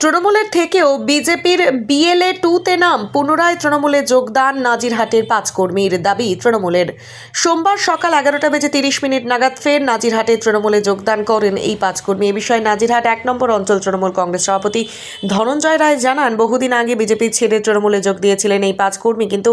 তৃণমূলের থেকেও বিজেপির বিএলএ টুতে নাম, পুনরায় তৃণমূলে যোগদান নাজিরহাটের পাঁচ কর্মীর দাবি তৃণমূলের। সোমবার সকাল এগারোটা বেজে তিরিশ মিনিট নাগাদ ফের নাজিরহাটে তৃণমূলে যোগদান করেন এই পাঁচ কর্মী। এ বিষয়ে নাজিরহাট এক নম্বর অঞ্চল তৃণমূল কংগ্রেস সভাপতি ধনঞ্জয় রায় জানান, বহুদিন আগে বিজেপি ছেড়ে তৃণমূলে যোগ দিয়েছিলেন এই পাঁচ কর্মী, কিন্তু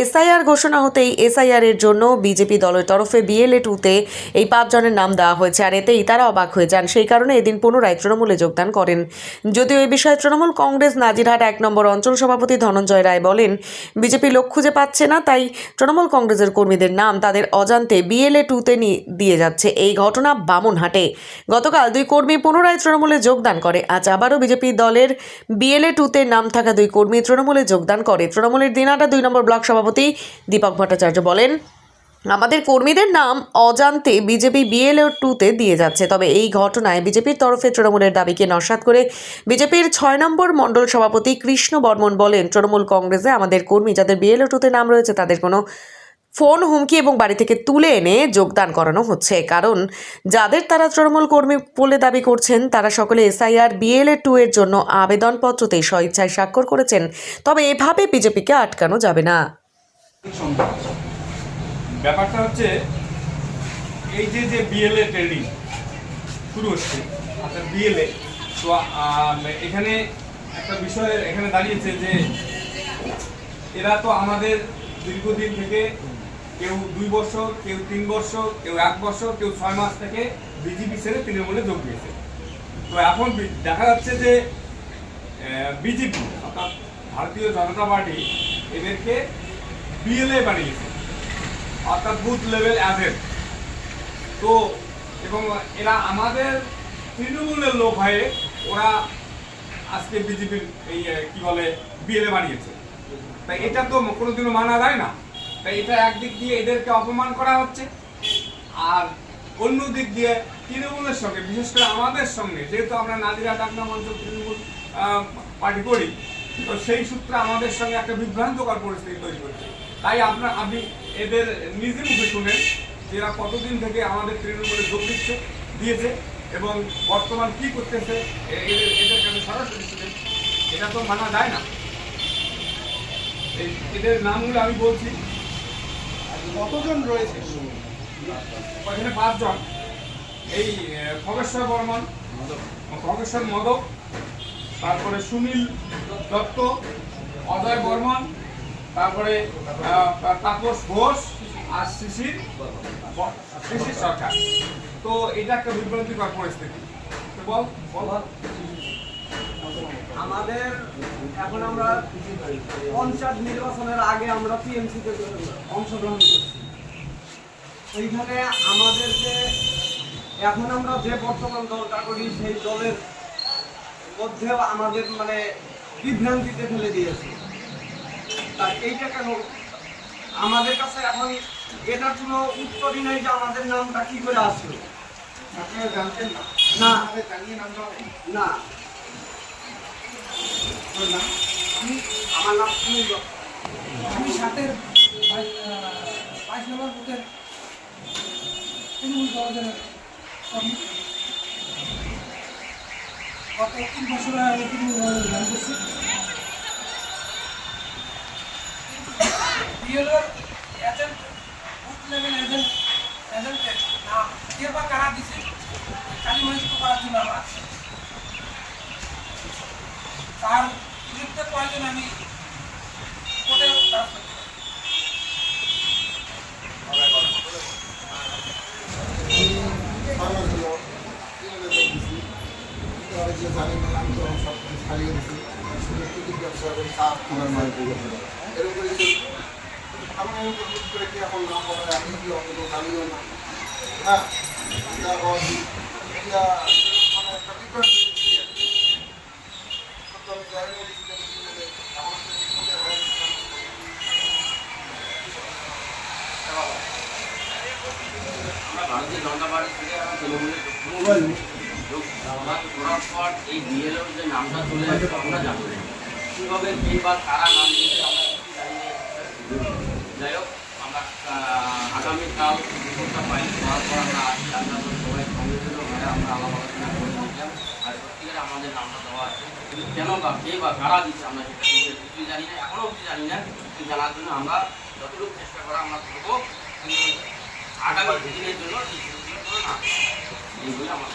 এসআইআর ঘোষণা হতেই এসআইআর এর জন্য বিজেপি দলের তরফে বিএলএ টুতে এই পাঁচজনের নাম দেওয়া হয়েছে, আর এতেই তারা অবাক হয়ে যান। সেই কারণে এদিন পুনরায় তৃণমূলে যোগদান করেন। যদিও এ বিষয়ে তৃণমূল কংগ্রেস নাজিরহাট এক নম্বর অঞ্চল সভাপতি ধনঞ্জয় রায় বলেন, বিজেপি লোক খুঁজে পাচ্ছে না, তাই তৃণমূল কংগ্রেসের কর্মীদের নাম তাদের অজান্তে বিএলএ টুতে দিয়ে যাচ্ছে। এই ঘটনা বামনহাটে। গতকাল দুই কর্মী পুনরায় তৃণমূলে যোগদান করে। আজ আবারও বিজেপি দলের বিএলএ টুতে নাম থাকা দুই কর্মী তৃণমূলে যোগদান করে। তৃণমূলের দিনাটা দুই নম্বর ব্লক সভাপতি দীপক ভট্টাচার্য বলেন আমাদের কর্মীদের নাম অজান্তে বিজেপি বিএলও টুতে দিয়ে যাচ্ছে। তবে এই ঘটনায় বিজেপির তরফে তৃণমূলের দাবিকে নস্বাত করে বিজেপির ছয় নম্বর মণ্ডল সভাপতি কৃষ্ণ বর্মন বলেন, তৃণমূল কংগ্রেসে আমাদের কর্মী যাদের বিএলও টুতে নাম রয়েছে, তাদের কোনো ফোন, হুমকি এবং বাড়ি থেকে তুলে এনে যোগদান করানো হচ্ছে। কারণ যাদের তারা তৃণমূল কর্মী বলে দাবি করছেন, তারা সকলে এসআইআর বিএলএ টু এর জন্য আবেদনপত্রতে স্বইচ্ছায় স্বাক্ষর করেছেন। তবে এভাবে বিজেপিকে আটকানো যাবে না। ব্যাপারটা হচ্ছে, এই যে যে বিএলএ ট্রেনিং শুরু হচ্ছে আচ্ছা বিএলএ তো এখানে একটা বিষয় এখানে দাঁড়িয়েছে যে, এরা তো আমাদের দীর্ঘদিন থেকে কেউ দুই বছর, কেউ তিন বছর, কেউ এক বছর, কেউ ছয় মাস থেকে বিজেপি ছেড়ে তৃণমূলে যোগ দিয়েছে। তো এখন দেখা যাচ্ছে যে বিজেপি অর্থাৎ ভারতীয় জনতা পার্টি, এদেরকে বিএলএ বানিয়েছে। অর্থাৎ বুথ লেভেল অ্যাজেন্ট তো এবং এরা আমাদের তৃণমূলের লোক হয়ে ওরা আজকে বিজেপির এই কি বলে, বিএলএ বানিয়েছে। তাই এটা তো কোনোদিনও মানা যায় না। তাই এটা একদিক দিয়ে এদেরকে অপমান করা হচ্ছে। আর অন্য দিক দিয়ে তৃণমূলের সঙ্গে, বিশেষ করে আমাদের সঙ্গে, যেহেতু আমরা নাজিরা ডাকনা মঞ্চ তৃণমূল পার্টি করি, তো সেই সূত্রে আমাদের সঙ্গে একটা বিভ্রান্তকর পরিস্থিতি তৈরি করছে তাই আপনার, আপনি এদের নিজে মুখে শুনেন এরা কতদিন থেকে আমাদের তৃণমূলে যোগ দিচ্ছে, দিয়েছে এবং বর্তমান কি করতেছে এদের এদের কেন সরাসরি শুনেন? এটা তো মানা যায় না। এদের নামগুলো আমি বলছি। কতজন রয়েছে? এখানে পাঁচজন। এই খগেশ্বর বর্মন, খগেশ্বর মদক, তারপরে সুনীল দত্ত, অজয় বর্মন তারপরে তাপস ঘোষ আর শিশির শিশির সরকার। তো এটা একটা বিভ্রান্তিকর পরিস্থিতি। বল বল। আমাদের এখন আমরা পঞ্চায়েত নির্বাচনের আগে আমরা টিএমসিতে অংশগ্রহণ করছি। ওইখানে আমাদেরকে এখন আমরা যে বর্তমান দলটা করি, সেই দলের মধ্যেও আমাদের মানে বিভ্রান্তিতে ফেলে দিয়েছে। তা এইটা কেন আমাদের কাছে এখন এটার কোনো উত্তরই নেই যে আমাদের নামটা কি করে আসলো? আপনারা জানতেন না? না। জানিয়ে নাম? না আমার নাম সুনীল। আমি সাতের বাইশ নম্বর বুথের তৃণমূল দলের গত তিন বছর আমি তৃণমূল দলে করছি। বিএলওর এজেন্ট বুথ লেভেল এজেন্ট এজেন্টের নাম বা কারা দিছে কালী মহিষ্ঠ করার জন্য আমার। তার বিরুদ্ধে প্রয়োজন আমি কোর্টে দ্বারস্থ আমি। ব্যবসা করি, মাল বিক্রি করি। এরকম করে কিছু করে করে এখন নাম বলা আমি কি অন্তত না। একটা না, না, আমার না। ভারতীয় জনতা থেকে আমরা তৃণমূলে যোগ যোগ আমরা পর এই বিএলওর যে নামটা চলে আসছে আমরা জানব না কীভাবে কে বা কারা নাম দিয়েছে আমরা না। আগামীকাল আমরা আসি করে নিলাম। আর আমাদের নামটা দেওয়া আছে, কিন্তু কেন বা কে বা দিচ্ছে আমরা সেটা জানি না এখনও জানি না, কিন্তু জানার জন্য আমরা যতটুকু চেষ্টা করা আমরা করব, কিন্তু জন্য এইগুলো আমার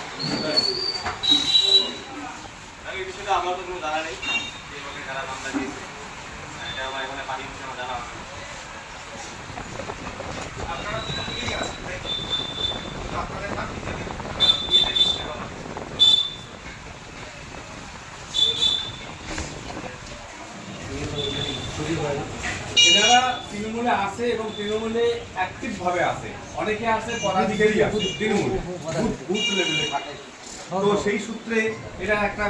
বিষয়টা আমার তো কোনো জানা নেই লোকে কারা নামটা দিয়েছে, এটা আমার এখানে পানি দিচ্ছে আমার জানা আছে আপনারা তো ঠিকই আছেন তাই তো? আপনাদের নাম কি জানেন? বিয়েতে নিশ্চয়ই বাবা। এনারা তৃণমূলে আছে এবং তৃণমূলে অ্যাক্টিভ ভাবে আছে। অনেকে আছে, পদাধিকারী আছে, তৃণমূলে, বুথ লেভেলে থাকে। তো সেই সূত্রে এটা একটা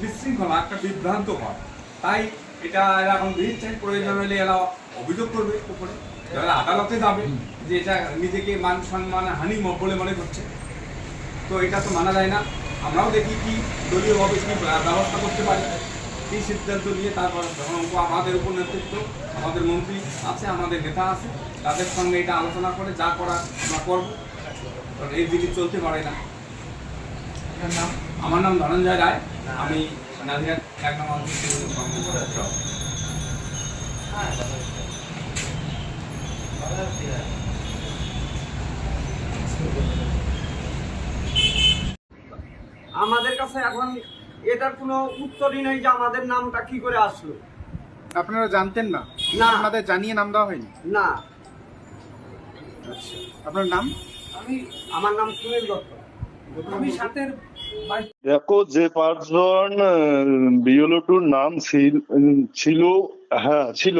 বিশৃঙ্খলা, একটা বিভ্রান্ত হয় তাই এটা এরা এখন দিচ্ছেন প্রয়োজন হলে এরা অভিযোগ করবে উপরে। এরা আদালতে যাবে, যে এটা নিজেকে মান সম্মান হানি বলে মনে করছে। তো এটা তো মানা যায় না। আমরাও দেখি কি দলীয়ভাবে কি ব্যবস্থা করতে পারি এই সিদ্ধান্ত নিয়ে তারপর আমাদের উপর নেতৃত্ব আমাদের মন্ত্রী আছে আমাদের নেতা আছে তাদের সঙ্গে এটা আলোচনা করে যা করা আমরা করব। কারণ এই জিনিস চলতে পারে না। আমার নাম ধনঞ্জয় রায় আমি এক। আমাদের কাছে এখন এটার কোনো উত্তরই নেই যে আমাদের নামটা কি করে আসলো। আপনারা জানতেন না। না। আপনাদের জানিয়ে নাম দেওয়া হয়নি? না। আপনার নাম? আমি আমার নাম সুনীল দত্ত। আমি সাথের দেখো যে পাঁচজন বিএলও টুর নাম ছিল- ছিল হ্যাঁ ছিল।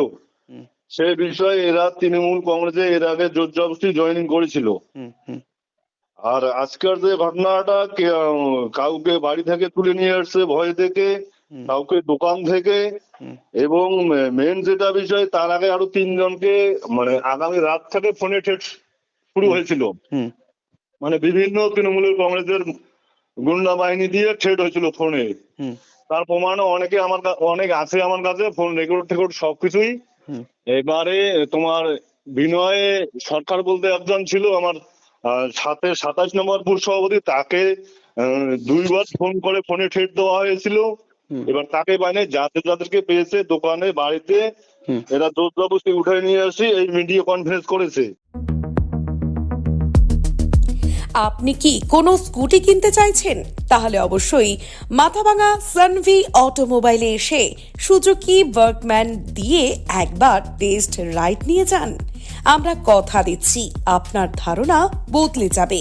সেই বিষয়ে এরা তৃণমূল কংগ্রেসে এর আগে জোর জবরদস্তি জয়েনিং করেছিল আর আজকের যে ঘটনাটা কে- কাউকে বাড়ি থেকে তুলে নিয়ে আসছে ভয় থেকে কাউকে দোকান থেকে এবং মেন যেটা বিষয় তার আগে আরও তিনজনকে মানে আগামী রাত থেকে ফোনে ঠেট শুরু হয়েছিল। মানে বিভিন্ন তৃণমূলের কংগ্রেসের গুন্ডা বাহিনী দিয়ে ঠেট হয়েছিল ফোনে। তার প্রমাণ অনেকে আমার অনেক আছে আমার কাছে ফোন রেকর্ড টেকর্ড সবকিছুই। এবারে তোমার বিনয় সরকার বলতে একজন ছিল আমার সাথে সাতাশ নম্বর বুথ সভাপতি তাকে দুইবার ফোন করে ফোনে ঠেট দেওয়া হয়েছিল। এবার তাকে বাইনে যাদের যাদেরকে পেয়েছে দোকানে বাড়িতে এরা জোর জবরদস্তি উঠে নিয়ে আসি এই মিডিয়া কনফারেন্স করেছে। আপনি কি কোনো স্কুটি কিনতে চাইছেন? তাহলে অবশ্যই মাথাভাঙা সানভি অটোমোবাইলে এসে সুজুকি ওয়ার্কম্যান দিয়ে একবার টেস্ট রাইড নিয়ে যান। আমরা কথা দিচ্ছি আপনার ধারণা বদলে যাবে।